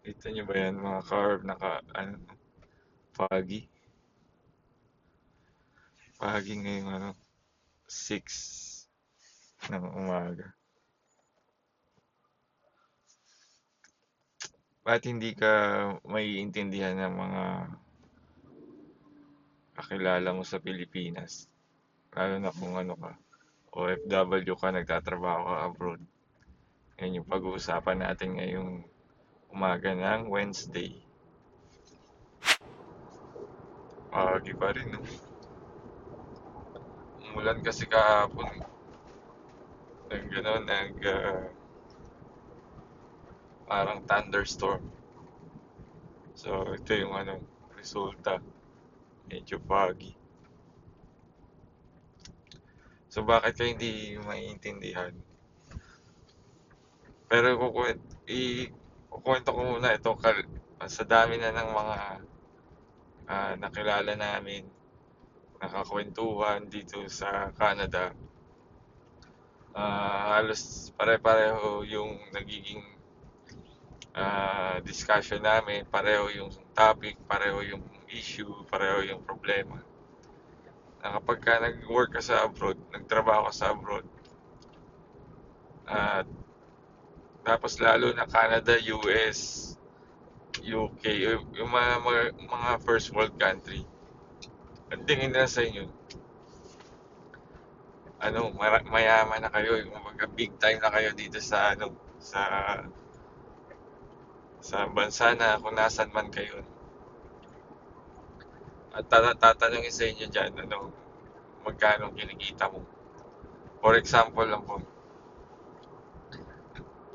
Kita nyo ba yan mga carb naka ano foggy? Foggy ngayong ano 6 ng umaga. Bakit hindi ka maiintindihan ng mga kakilala mo sa Pilipinas? Lalo na kung ano ka, OFW ka, nagtatrabaho ka abroad. Yan yung pag-uusapan natin ngayong umaga ng Wednesday. Foggy pa rin, no? Umulan kasi kahapon. Nag, ano, nag, ah, parang thunderstorm. So, ito yung ano, resulta. Medyo foggy. So, bakit ka hindi maiintindihan? Pero kukwent, i kukwento ko muna ito kal sa dami na ng mga ah, nakilala namin, nakakwentuhan dito sa Canada. Ah, halos pare-pareho yung nagiging ah, discussion namin, pareho yung topic, pareho yung issue, pareho yung problema. Na kapag ka nag-work ka sa abroad, nagtrabaho ka sa abroad, at tapos lalo na Canada, US, UK, yung mga, mga, mga first world country, ang tingin nila sa inyo, ano, mara- mayaman na kayo, mga big time na kayo dito sa ano, sa sa bansa na kung nasan man kayo. At tata- tatanungin sa inyo dyan, ano, magkano kinikita mo. For example lang po,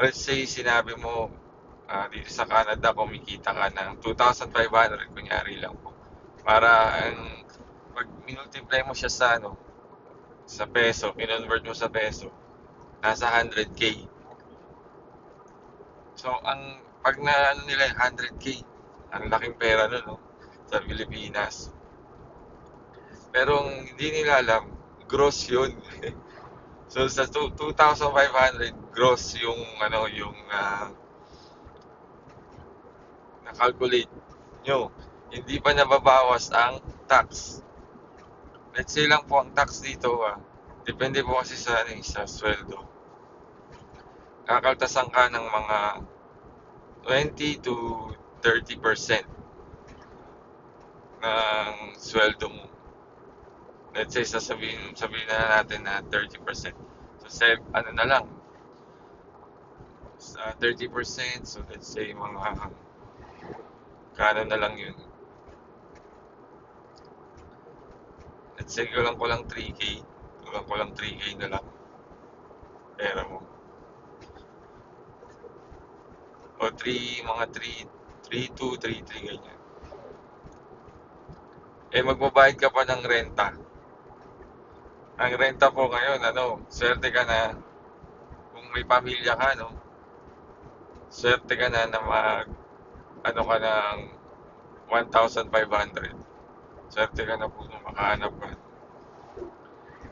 let's say sinabi mo, ah, dito sa Canada, kumikita ka ng 2,500, kunyari lang po. Para ang, pag minultiply mo siya sa ano, sa peso, kinonvert mo sa peso, nasa 100k. So, ang pag na ano nila yung 100k, ang laking pera nun, no? Sa Pilipinas. Pero hindi nila alam, gross yun. so, sa two- 2,500, gross yung, ano, yung, ah, na-calculate nyo. Hindi pa nababawas ang tax. Let's say lang po ang tax dito, ah, depende po kasi sa, ano, eh, sa sweldo. Kakaltasan ka ng mga 20 to 30% ng sweldo mo. Let's say, sasabihin, sabihin na natin na 30%. So, save, ano na lang, sa 30%, so let's say mga, kano na lang yun. Let's say, kulang ko lang 3K. Kulang ko lang 3K na lang. Pera mo. O 3, mga 3, 3, 2, 3, 3, ganyan. Eh, magbabayad ka pa ng renta. Ang renta po ngayon, ano, swerte ka na, kung may pamilya ka, no, swerte ka na na mag, ano ka ng 1,500. Swerte ka na po na makahanap ka.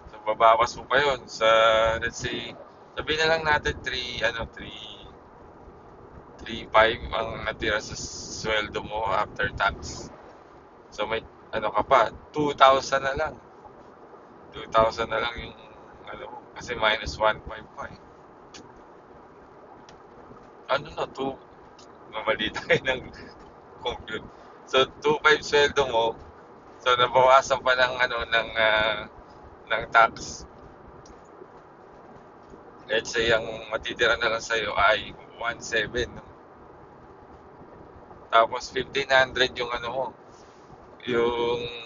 So, babawas mo pa yun sa, let's say, sabihin na lang natin 3, ano, 3, 3,500 ang natira sa sweldo mo after tax. So, may, ano ka pa, 2,000 na lang. 2,000 na lang yung, ano mo, kasi minus 155. Ano na, 2, mamali tayo ng compute. So, 2,500 sweldo mo, so nabawasan pa ng, ano, ng, ah, ng tax. Let's say, ang matitira na lang sa'yo ay 1,700. No? Tapos, 1,500 yung ano mo, yung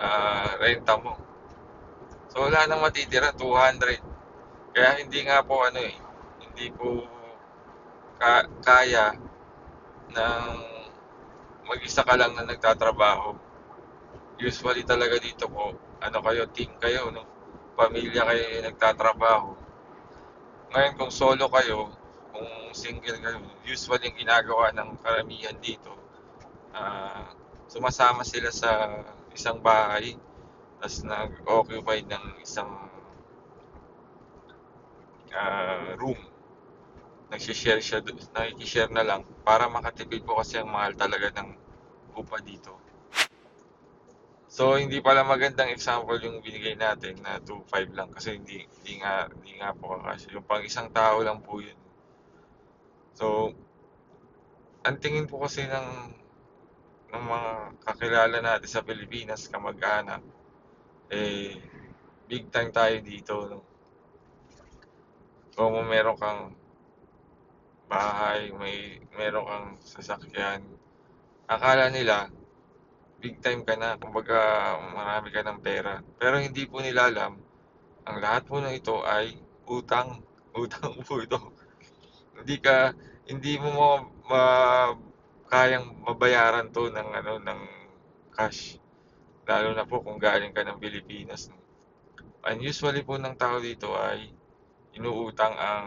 ah, renta mo. So, wala nang matitira, 200. Kaya hindi nga po ano eh, hindi po ka kaya ng mag-isa ka lang na nagtatrabaho. Usually talaga dito po, ano kayo, team kayo, no? Pamilya kayo nagtatrabaho. Ngayon kung solo kayo, kung single kayo, usually yung ginagawa ng karamihan dito, ah, sumasama sila sa isang bahay, tapos nag-occupy ng isang ah, room. nagsishare siya, do- nakikishare na lang para makatipid po kasi ang mahal talaga ng upa dito. So hindi pala magandang example yung binigay natin na 2.5 lang kasi hindi hindi nga hindi nga po kakasya. Yung pang isang tao lang po yun. So ang tingin po kasi ng ng mga kakilala natin sa Pilipinas, kamag-anak, eh big time tayo dito. No? Kung meron kang bahay, may meron kang sasakyan, akala nila big time ka na, kumbaga marami ka ng pera. Pero hindi po nila alam, ang lahat po ng ito ay utang. Utang po ito. hindi ka, hindi mo ma, ma- kayang mabayaran to ng ano ng cash. Lalo na po kung galing ka ng Pilipinas. And usually po ng tao dito ay inuutang ang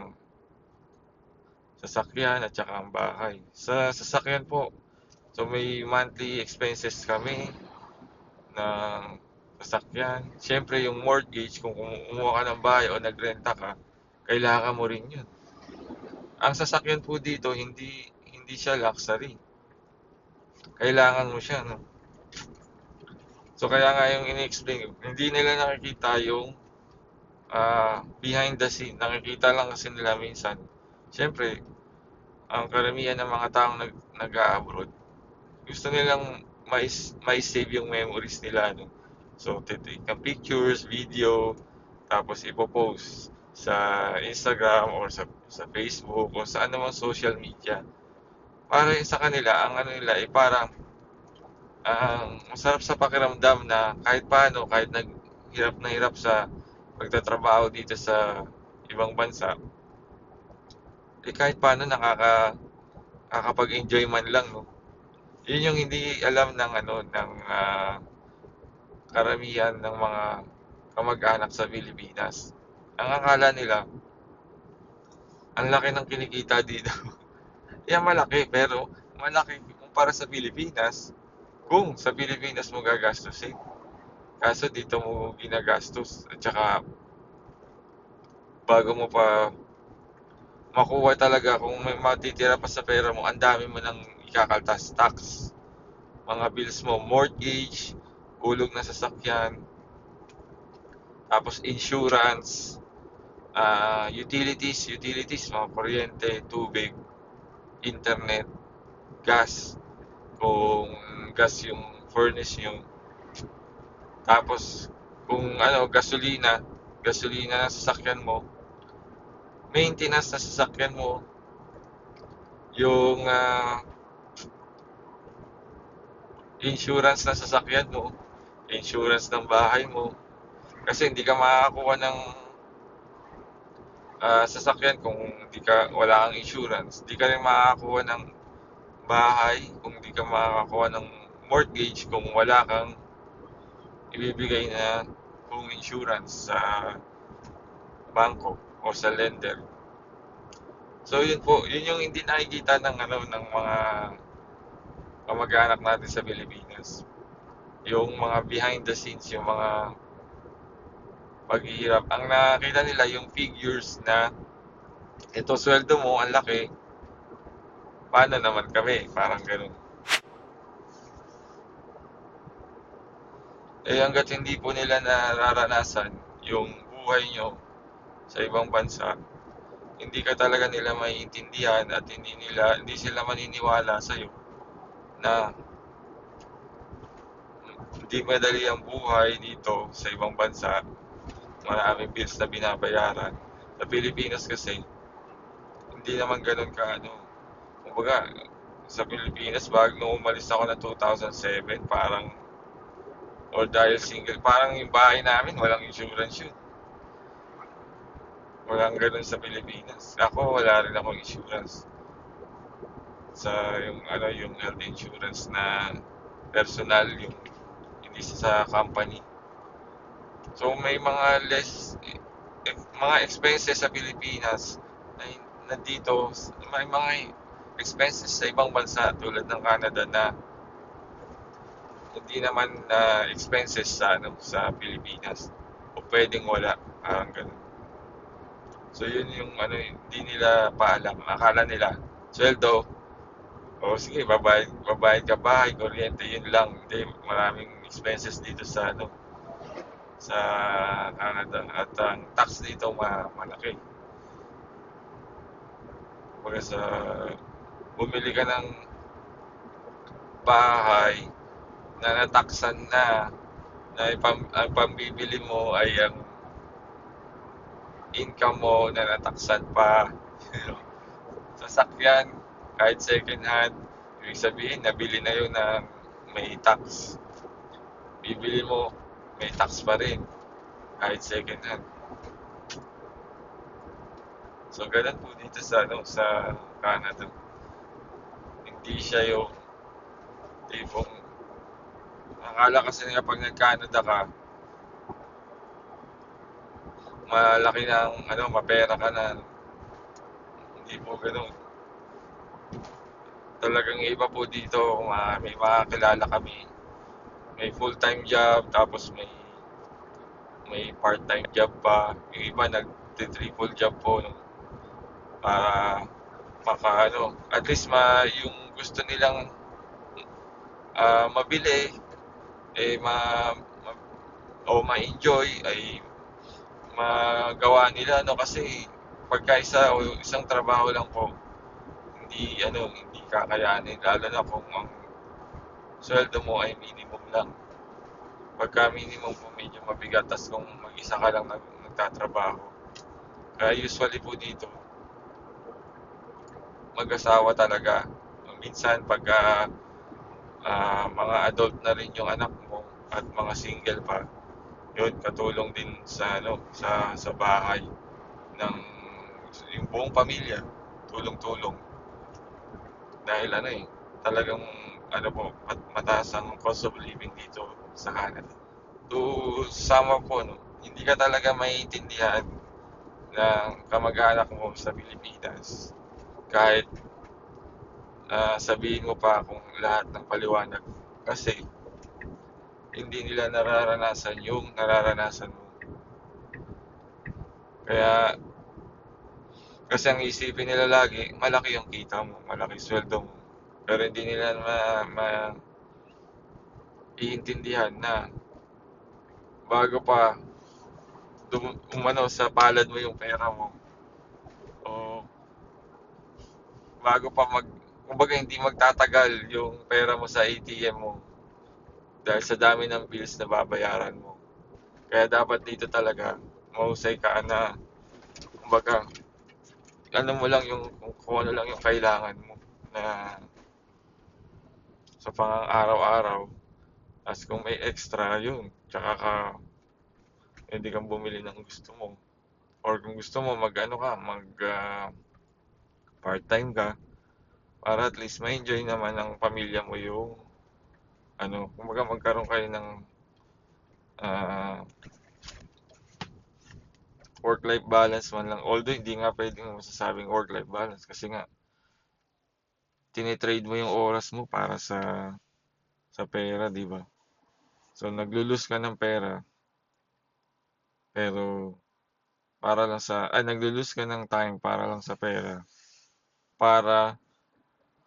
sasakyan at saka ang bahay. Sa sasakyan po, so may monthly expenses kami ng sasakyan. Siyempre yung mortgage, kung kumuha ka ng bahay o nagrenta ka, kailangan mo rin yun. Ang sasakyan po dito, hindi hindi siya luxury. Kailangan mo siya, no? So kaya nga yung ini-explain, hindi nila nakikita yung ah, behind the scene. Nakikita lang kasi nila minsan. Siyempre, ang karamihan ng mga taong nag, nag-abroad, gusto nilang may, may save yung memories nila. No? So, titake ng pictures, video, tapos ipopost sa Instagram or sa, sa Facebook o sa anumang social media. Para sa kanila, ang ano nila ay parang ang masarap sa pakiramdam na kahit paano, kahit naghirap na hirap sa pagtatrabaho dito sa ibang bansa, eh kahit paano nakaka nakakapag-enjoy man lang, no? Yun yung hindi alam ng ano ng ah, karamihan ng mga kamag-anak sa Pilipinas. Ang akala nila, ang laki ng kinikita dito. Yan malaki, pero malaki kumpara sa Pilipinas. Kung sa Pilipinas mo gagastusin. Kaso dito mo ginagastos. At saka, bago mo pa makuha talaga kung may matitira pa sa pera mo, ang dami mo nang ikakaltas tax. Mga bills mo, mortgage, hulog na sasakyan, tapos insurance, ah, utilities, utilities, mga kuryente, tubig, internet, gas, kung gas yung furnace nyo. Tapos, kung ano, gasolina, gasolina ng sasakyan mo, maintenance na sasakyan mo, yung ah, insurance na sasakyan mo, insurance ng bahay mo, kasi hindi ka makakakuha ng ah, sasakyan kung hindi ka wala kang insurance. Hindi ka rin makakakuha ng bahay kung hindi ka makakakuha ng mortgage kung wala kang ibibigay na kung insurance sa bangko o sa lender. So yun po, yun yung hindi nakikita ng ano ng mga kamag-anak natin sa Pilipinas. Yung mga behind the scenes, yung mga paghihirap. Ang nakita nila yung figures na ito sweldo mo, ang laki. Paano naman kami? Parang ganun. Eh hanggat hindi po nila nararanasan yung buhay nyo sa ibang bansa, hindi ka talaga nila maiintindihan at hindi nila hindi sila maniniwala sa iyo na hindi madali ang buhay dito sa ibang bansa. Maraming bills na binabayaran. Sa Pilipinas kasi, hindi naman ganun ka ano. Kumbaga, sa Pilipinas, bago nung umalis ako na 2007, parang or dahil single, parang yung bahay namin, walang insurance yun. Walang ganun sa Pilipinas. Ako, wala rin akong insurance. Sa yung ano yung health insurance na personal yung hindi sa company. So may mga less eh, mga expenses sa Pilipinas na nandito may mga expenses sa ibang bansa tulad ng Canada na hindi naman na expenses sa ano sa Pilipinas o pwedeng wala parang ganun. So yun yung ano, hindi nila paalam. Akala nila, sweldo, o sige, babayad, babayad ka bahay, kuryente, yun lang. Hindi, maraming expenses dito sa ano, sa Canada. At ang tax dito ma malaki. Kumbaga sa bumili ka ng bahay na nataksan na na ipam, ang pambibili mo ay ang income mo na nataksan pa. Sasakyan, kahit second hand, ibig sabihin, nabili na yun ng may tax. Bibili mo, may tax pa rin, kahit second hand. So, ganun po dito sa, ano, sa Canada. Hindi siya yung tipong akala kasi nila pag nag-Canada ka, malaki ng ano, mapera ka na. Hindi po ganun. Talagang iba po dito, ma- may makakilala kami. May full-time job, tapos may may part-time job pa. Yung iba nag-triple job po no, para maka ano, at least ma yung gusto nilang ah, mabili eh ma, ma o ma-enjoy ay magawa nila no? Kasi pagka isa o isang trabaho lang po hindi ano hindi kakayanin. Lalo na kung ang sweldo mo ay minimum lang. Pagka minimum po medyo mabigat. Tas kung mag-isa ka lang nag, nagtatrabaho. Kaya usually po dito mag-asawa talaga. Minsan pagka ah, mga adult na rin yung anak at mga single pa. Yun katulong din sa ano sa sa bahay ng yung buong pamilya. Tulong-tulong. Dahil ano eh talagang ano po mat- mataas ang cost of living dito sa Canada. To sama po no hindi ka talaga maiintindihan ng kamag-anak mo sa Pilipinas. Kahit ah, sabihin mo pa kung lahat ng paliwanag. Kasi hindi nila nararanasan yung nararanasan mo. Kaya, kasi ang isipin nila lagi, malaki yung kita mo, malaki sweldo mo. Pero hindi nila ma, ma iintindihan na bago pa dum, umano sa palad mo yung pera mo o bago pa mag kumbaga hindi magtatagal yung pera mo sa ATM mo dahil sa dami ng bills na babayaran mo. Kaya dapat dito talaga, mahusay ka na, kumbaga, ano mo lang yung, kung, ano lang yung kailangan mo na sa pang araw-araw. As kung may extra, yun. Tsaka ka, hindi kang bumili ng gusto mo. Or kung gusto mo, mag ano ka, mag ah, part-time ka, para at least ma-enjoy naman ng pamilya mo yung ano, kumbaga magkaroon kayo ng ah, work-life balance man lang. Although hindi nga pwedeng masasabing work-life balance kasi nga tinitrade mo yung oras mo para sa sa pera, di ba? So naglulus ka ng pera pero para lang sa ay naglulus ka ng time para lang sa pera para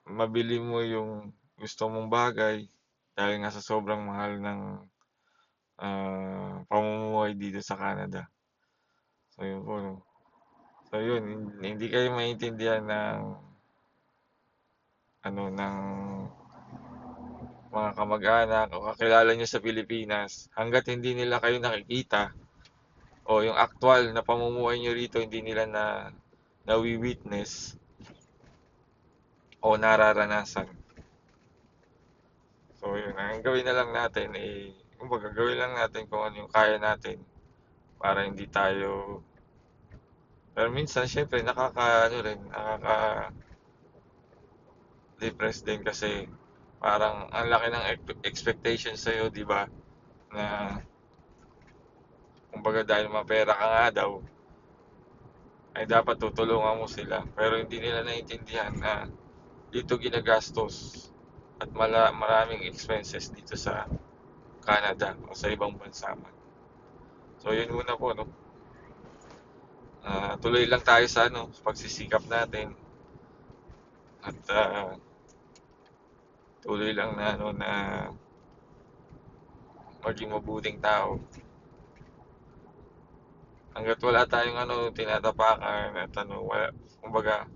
mabili mo yung gusto mong bagay dahil nga sa sobrang mahal ng ah, pamumuhay dito sa Canada. So yun po. no. So yun, hin- hindi kayo maintindihan ng ano ng mga kamag-anak o kakilala nyo sa Pilipinas hanggat hindi nila kayo nakikita o yung actual na pamumuhay nyo rito hindi nila na nawi-witness o nararanasan. So yun, ang gawin na lang natin eh, kumbaga gawin lang natin kung ano yung kaya natin para hindi tayo pero minsan syempre nakaka ano rin, nakaka depress din kasi parang ang laki ng ex- expectation sa iyo, 'di ba? Na kumbaga dahil mapera ka nga daw ay dapat tutulungan mo sila. Pero hindi nila naiintindihan na dito ginagastos at mala, maraming expenses dito sa Canada o sa ibang bansa man. So yun muna po no. ah, tuloy lang tayo sa ano, pagsisikap natin. At ah, tuloy lang na ano na maging mabuting tao. Hangga't wala tayong ano tinatapakan at ano wala kumbaga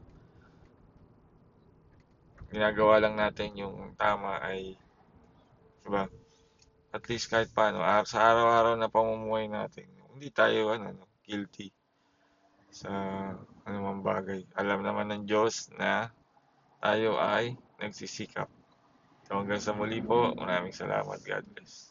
ginagawa lang natin yung tama ay diba? At least kahit paano ah, sa araw-araw na pamumuhay natin hindi tayo ano no, guilty sa anumang bagay. Alam naman ng Diyos na tayo ay nagsisikap. So hanggang sa muli po, maraming salamat. God bless.